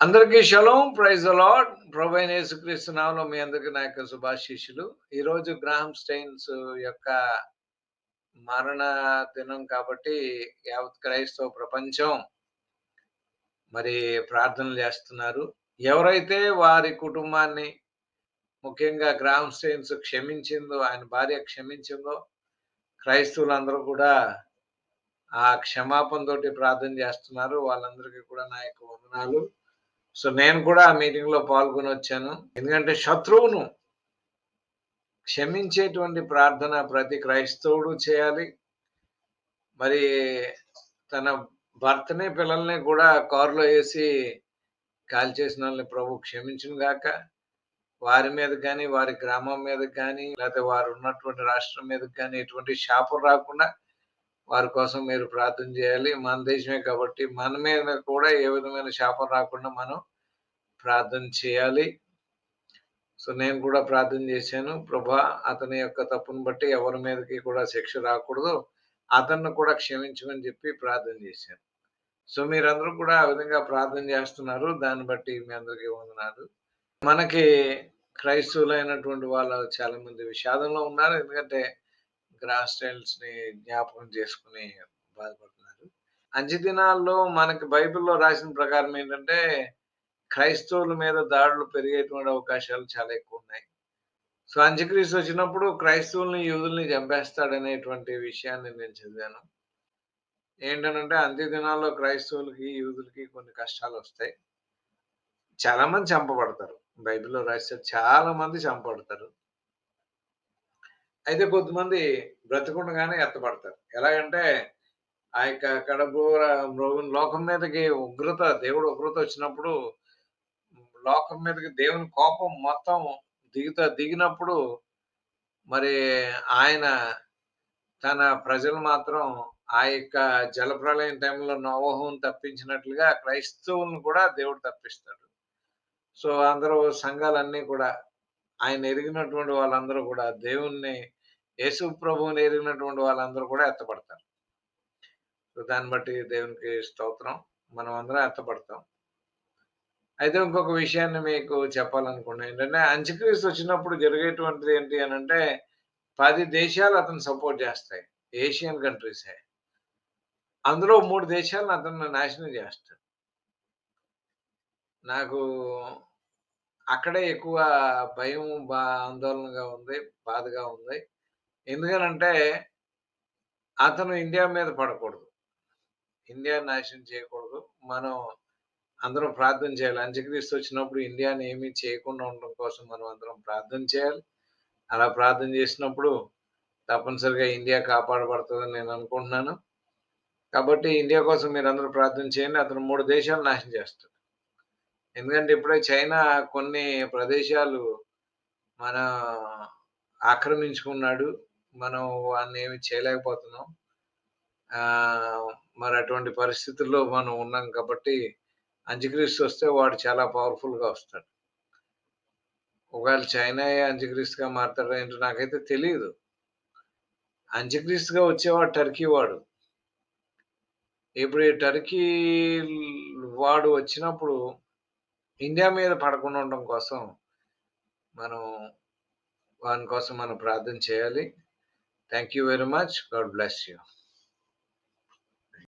అందరికీ శలం ప్రైజ్ అలాడ్ ప్రభైన యేసుక్రీస్తు నామములో మీ అందరికీ నా యొక్క శుభాశీషులు ఈరోజు గ్రాహం స్టైన్స్ యొక్క మరణ దినం కాబట్టి యావత్ క్రైస్తవ ప్రపంచం మరి ప్రార్థనలు చేస్తున్నారు. ఎవరైతే వారి కుటుంబాన్ని ముఖ్యంగా గ్రాహం స్టైన్స్ క్షమించిందో ఆయన భార్య క్షమించిందో క్రైస్తవులందరూ కూడా ఆ క్షమాపణతోటి ప్రార్థన చేస్తున్నారు. వాళ్ళందరికీ కూడా నా యొక్క వందనాలు. సో నేను కూడా ఆ మీటింగ్లో పాల్గొని వచ్చాను ఎందుకంటే శత్రువును క్షమించేటువంటి ప్రార్థన ప్రతి క్రైస్తవుడు చేయాలి. మరి తన భర్తని పిల్లల్ని కూడా కారులో వేసి కాల్ చేసిన వాళ్ళని ప్రభు క్షమించిన గాక. వారి మీద కానీ వారి గ్రామం మీద కానీ లేకపోతే వారు ఉన్నటువంటి రాష్ట్రం మీద కానీ ఎటువంటి శాపం రాకుండా వారి కోసం మీరు ప్రార్థన చేయాలి. మన దేశమే కాబట్టి మన మీద కూడా ఏ విధమైన శాపం రాకుండా మనం ప్రార్థన చేయాలి. సో నేను కూడా ప్రార్థన చేశాను. ప్రభా అతని యొక్క తప్పును బట్టి ఎవరి మీదకి కూడా శిక్ష రాకూడదు. అతన్ని కూడా క్షమించమని చెప్పి ప్రార్థన చేశాను. సో మీరందరూ కూడా ఆ విధంగా ప్రార్థన చేస్తున్నారు. దాన్ని బట్టి మీ అందరికీ వందనాలు. మనకి క్రైస్తవులైనటువంటి వాళ్ళు చాలా మంది విషాదంలో ఉన్నారు. ఎందుకంటే గ్రాస్ టైల్స్ని జ్ఞాపకం చేసుకుని బాధపడుతున్నారు. అంచె దినాల్లో మనకి బైబిల్లో రాసిన ప్రకారం ఏంటంటే క్రైస్తవుల మీద దాడులు పెరిగేటువంటి అవకాశాలు చాలా ఎక్కువ ఉన్నాయి. సో అంత్యక్రీస్తు వచ్చినప్పుడు క్రైస్తవుల్ని యూదుల్ని చంపేస్తాడనేటువంటి విషయాన్ని నేను చదివాను. ఏంటనంటే అంత్య దినాల్లో క్రైస్తవులకి యూదులకి కొన్ని కష్టాలు వస్తాయి. చాలా మంది చంపబడతారు. బైబిల్లో రాస్తే చాలా మంది చంపబడతారు. అయితే కొంతమంది బ్రతికుండగానే ఎత్తపడతారు ఎలాగంటే ఆ యొక్క కడపు లోకం మీదకి ఉగ్రత దేవుడు ఉగ్రత వచ్చినప్పుడు లోకం మీదకి దేవుని కోపం మొత్తం దిగుతా దిగినప్పుడు మరి ఆయన తన ప్రజలు మాత్రం ఆ యొక్క జలప్రలయం టైంలో నవోహం తప్పించినట్లుగా క్రైస్తవులను కూడా దేవుడు తప్పిస్తాడు. సో అందరూ సంఘాలన్నీ కూడా ఆయన ఎరిగినటువంటి వాళ్ళందరూ కూడా దేవుణ్ణి యేసు ప్రభువుని ఎరిగినటువంటి వాళ్ళందరూ కూడా ఎత్తపడతారు సో దాన్ని బట్టి దేవునికి స్తోత్రం. మనం అందరం ఎత్తపడతాం అయితే ఇంకొక విషయాన్ని మీకు చెప్పాలనుకున్నా ఏంటంటే అంత్యక్రీస్తు వచ్చినప్పుడు జరిగేటువంటిది ఏంటి అని అంటే పది దేశాలు అతను సపోర్ట్ చేస్తాయి. ఏషియన్ కంట్రీసే. అందులో మూడు దేశాలను అతను నాశనం చేస్తాడు. నాకు అక్కడే ఎక్కువ భయం బా ఆందోళనగా ఉంది బాధగా ఉంది. ఎందుకనంటే అతను ఇండియా మీద పడకూడదు. ఇండియా నాశనం చేయకూడదు. మనం అందరం ప్రార్థన చేయాలి. అంత్యక్రీస్తు వచ్చినప్పుడు ఇండియాని ఏమీ చేయకుండా ఉండడం కోసం మనం అందరం ప్రార్థన చేయాలి. అలా ప్రార్థన చేసినప్పుడు తప్పనిసరిగా ఇండియా కాపాడబడుతుందని నేను అనుకుంటున్నాను. కాబట్టి ఇండియా కోసం మీరు అందరూ ప్రార్థన చేయండి. అతను మూడు దేశాలు నాశనం చేస్తాడు. ఎందుకంటే ఇప్పుడే చైనా కొన్ని ప్రదేశాలు మన ఆక్రమించుకున్నాడు. మనం వాడిని ఏమి చేయలేకపోతున్నాం. మరి అటువంటి పరిస్థితుల్లో మనం ఉన్నాం కాబట్టి అంత్యక్రీస్తు వస్తే వాడు చాలా పవర్ఫుల్గా వస్తాడు. ఒకవేళ చైనా అంత్యక్రీస్తుగా మారుతాడో ఏంటో నాకైతే తెలియదు అంత్యక్రీస్తుగా వచ్చేవాడు టర్కీ వాడు. ఇప్పుడు ఈ టర్కీ వాడు వచ్చినప్పుడు ఇండియా మీద పడకుండా ఉండడం కోసం మనం వాని కోసం మనం ప్రార్థన చేయాలి. Thank you very much God bless you